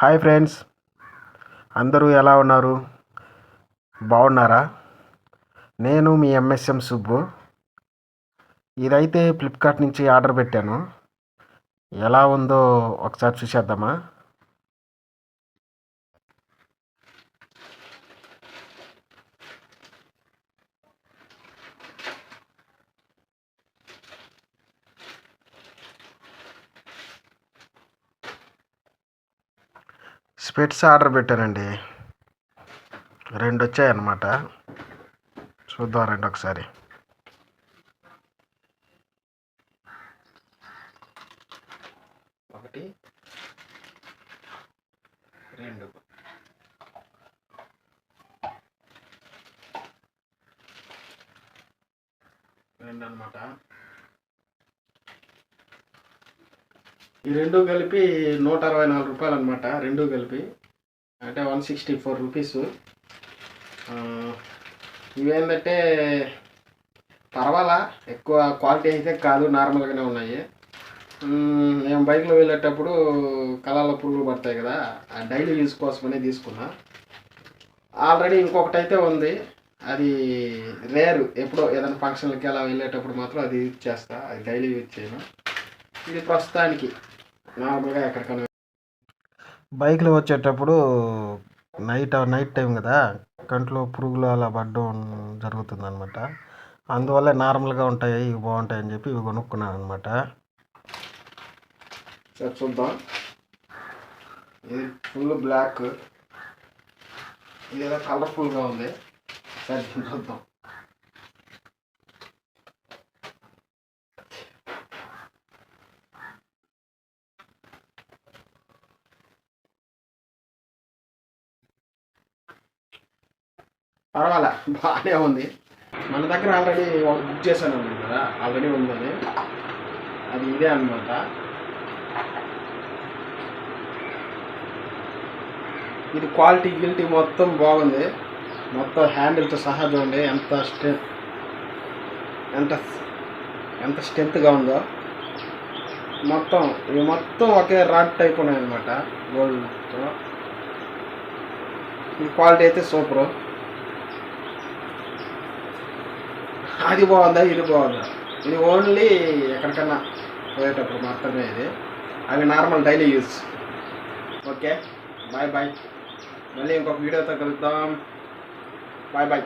Hi friends. అందరూ ఎలా ఉన్నారు? బాగున్నారా? నేను మీ ఎంఎస్ఎం సుబ్బు. ఇదైతే ఫ్లిప్కార్ట్ నుంచి ఆర్డర్ పెట్టాను. ఎలా ఉందో ఒకసారి చూసేద్దామా? స్పెట్స్ ఆర్డర్ పెట్టానండి. రెండు వచ్చాయన్నమాట చూద్దాం రెండు ఒకసారి. ఒకటి. రెండు. రెండు అనమాట ఈ రెండు కలిపి నూట అరవై నాలుగు రూపాయలు అనమాట రెండు కలిపి. అంటే వన్ సిక్స్టీ ఫోర్ రూపీస్. ఇవేంటంటే పర్వాలా ఎక్కువ క్వాలిటీ అయితే కాదు నార్మల్గానే ఉన్నాయి. మేము బైక్లో వెళ్ళేటప్పుడు కళాల పురుగులు పడతాయి కదా ఆ డైలీ యూజ్ కోసమనే తీసుకున్నా. ఆల్రెడీ ఇంకొకటి అయితే ఉంది అది రేరు. ఎప్పుడో ఏదైనా ఫంక్షన్లకి అలా వెళ్ళేటప్పుడు మాత్రం అది యూజ్ చేస్తా అది డైలీ యూజ్ చేయను. ఇది ప్రస్తుతానికి. నార్మల్గా ఎక్కడికైనా బైక్లో వచ్చేటప్పుడు నైట్ నైట్ టైం కదా కంట్లో పురుగులు అలా పడడం జరుగుతుంది అనమాట అందువల్ల నార్మల్గా ఉంటాయి ఇవి బాగుంటాయి అని చెప్పి ఇవి కొనుక్కున్నాను అనమాట సరే చూద్దాం. ఇది ఫుల్ బ్లాక్. ఇది ఏదో కలర్ఫుల్గా ఉంది. సరే చూద్దాం. పర్వాలా బాగానే ఉంది. మన దగ్గర ఆల్రెడీ బుక్ చేశాను కదా ఆల్రెడీ ఉంది అది. ఇదే అనమాట ఇది క్వాలిటీ గిల్టీ మొత్తం బాగుంది. మొత్తం హ్యాండిల్తో సహా చూడండి ఎంత స్ట్రెంత్ ఎంత ఎంత స్ట్రెంత్గా ఉందో. మొత్తం ఇవి మొత్తం ఒకే రాడ్ టైప్ ఉన్నాయన్నమాట గోల్డ్తో ఈ క్వాలిటీ అయితే సూపరు అది బాగుందా ఇది బాగుందా? ఇది ఓన్లీ ఎక్కడికన్నా పోయేటప్పుడు మాత్రమే ఇది. అవి normal daily use okay bye bye మళ్ళీ ఇంకొక వీడియోతో కలుద్దాం. Bye bye